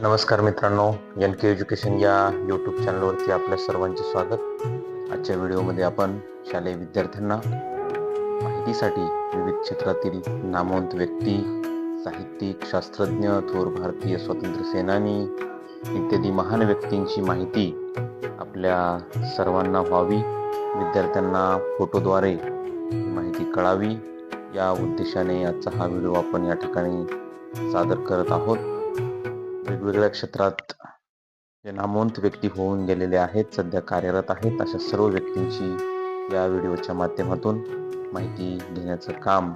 नमस्कार मित्रांनो N K education या यूट्यूब चॅनलवरती आपल्या सर्वांचे स्वागत. आजच्या व्हिडिओमध्ये आपण शालेय विद्यार्थ्यांना माहितीसाठी विविध क्षेत्रातील नामवंत व्यक्ती साहित्यिक शास्त्रज्ञ थोर भारतीय स्वातंत्र्य सेनानी इत्यादी महान व्यक्तींची माहिती आपल्या सर्वांना व्हावी विद्यार्थ्यांना फोटोद्वारे माहिती कळावी या उद्देशाने आजचा हा व्हिडिओ आपण या ठिकाणी सादर करत आहोत. वेगवेगळ्या क्षेत्रात जे नामवंत व्यक्ती होऊन गेलेले आहेत सध्या कार्यरत आहेत अशा सर्व व्यक्तींची या व्हिडिओच्या माध्यमातून माहिती घेण्याचं काम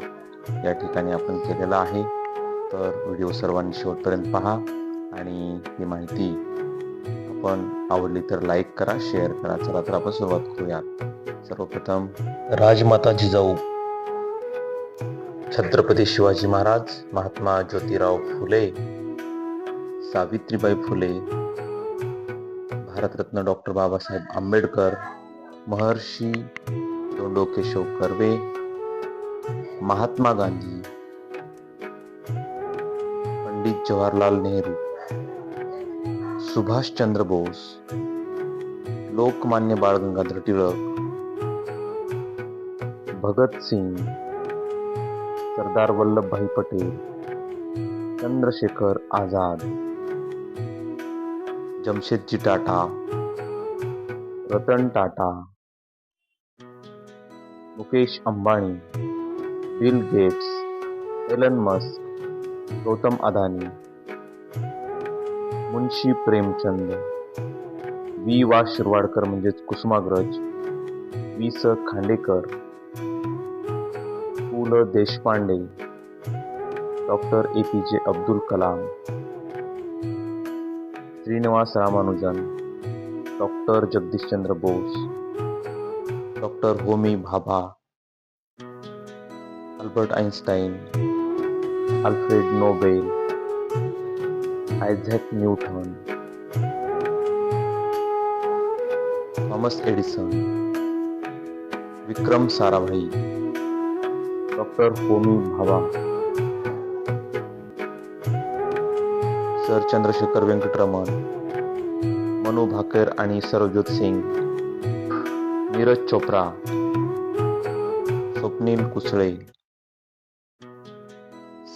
या ठिकाणी आपण केलेलं आहे. तर व्हिडिओ सर्वांनी शेवटपर्यंत पहा आणि ही माहिती आपण आवडली तर लाईक करा शेअर करा. चला तर आपण सुरुवात करूयात सर्वप्रथम Rajmata Jijau Chhatrapati Shivaji Maharaj Mahatma Jyotirao Phule Savitribai Phule, Bharat Ratna doctor Babasaheb Ambedkar, Maharshi Dhondo Keshav Karve, Mahatma Gandhi, Pandit Jawaharlal Nehru Subhash Chandra Bose, Lokmanya Bal Gangadhar Tilak, Bhagat Singh, Sardar Vallabhbhai Patel, Chandrashekhar Azad Jamsetji Tata Ratan Tata Mukesh Ambani Bill Gates Elon Musk Gautam Adani Munshi Premchand we वा शिरवाडकर म्हणजेच Kusumagraj we स खांडेकर पु ल Deshpande doctor A P J Abdul Kalam Srinivasa Ramanujan, doctor Jagadish Chandra Bose, doctor Homi Bhabha, Albert Einstein Alfred Nobel Isaac Newton, Thomas Edison, Vikram Sarabhai, doctor Homi Bhabha. Sir Chandrashekhar Venkataraman Manu Bhaker आणि Sarabjot Singh Neeraj Chopra Swapnil Kusale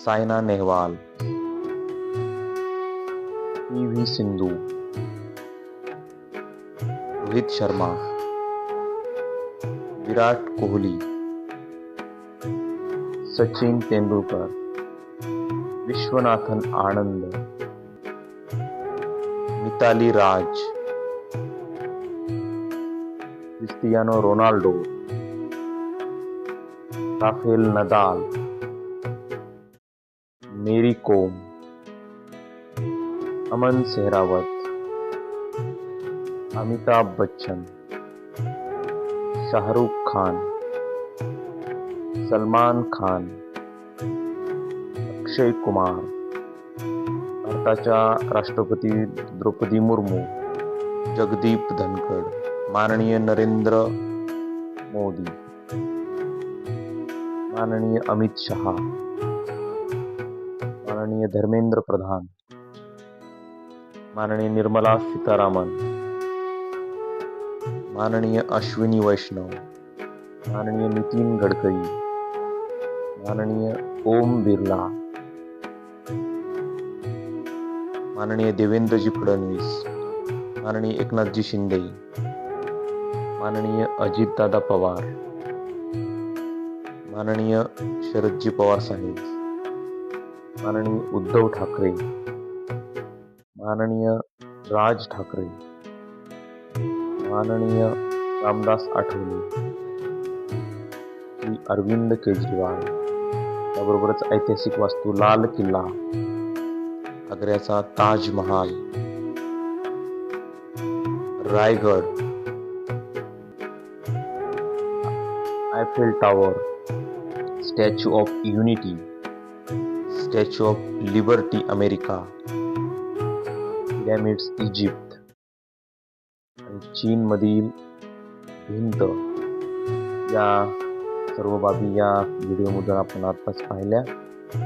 Saina Nehwal P V Sindhu Rohit Sharma Virat Kohli Sachin Tendulkar Viswanathan Anand Mithali Raj. Cristiano Ronaldo. Rafael Nadal. Mary Kom. Aman Sehrawat. Amitabh Bachchan. Shahrukh Khan. Salman Khan. Akshay Kumar. भारताच्या राष्ट्रपती द्रौपदी मुर्मू जगदीप धनखड माननीय नरेंद्र मोदी माननीय अमित शहा माननीय धर्मेंद्र प्रधान माननीय निर्मला सीतारामन माननीय अश्विनी वैष्णव माननीय नितीन गडकरी माननीय ओम बिर्ला माननीय देवेंद्रजी फडणवीस माननीय एकनाथजी शिंदे माननीय अजितदादा पवार माननीय शरदजी पवार साहेब माननीय उद्धव ठाकरे माननीय राज ठाकरे माननीय रामदास आठवले श्री अरविंद केजरीवाल त्याबरोबरच ऐतिहासिक वास्तू लाल किल्ला आग्र्याचा Taj Mahal Raigad. Eiffel Tower Statue of Unity Statue of Liberty America pyramids Egypt आणि चीनमधील भिंत. या सर्व बाबी या व्हिडिओमधून आपण आत्ताच पाहिल्या.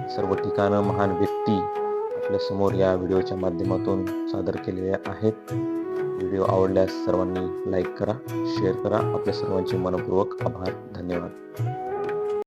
सर्व ठिकाणं महान व्यक्ती. आपल्यासमोर या व्हिडिओच्या माध्यमातून सादर केलेल्या आहेत. व्हिडिओ आवडल्यास सर्वांनी लाईक करा शेअर करा. आपल्या सर्वांचे मनपूर्वक आभार. धन्यवाद.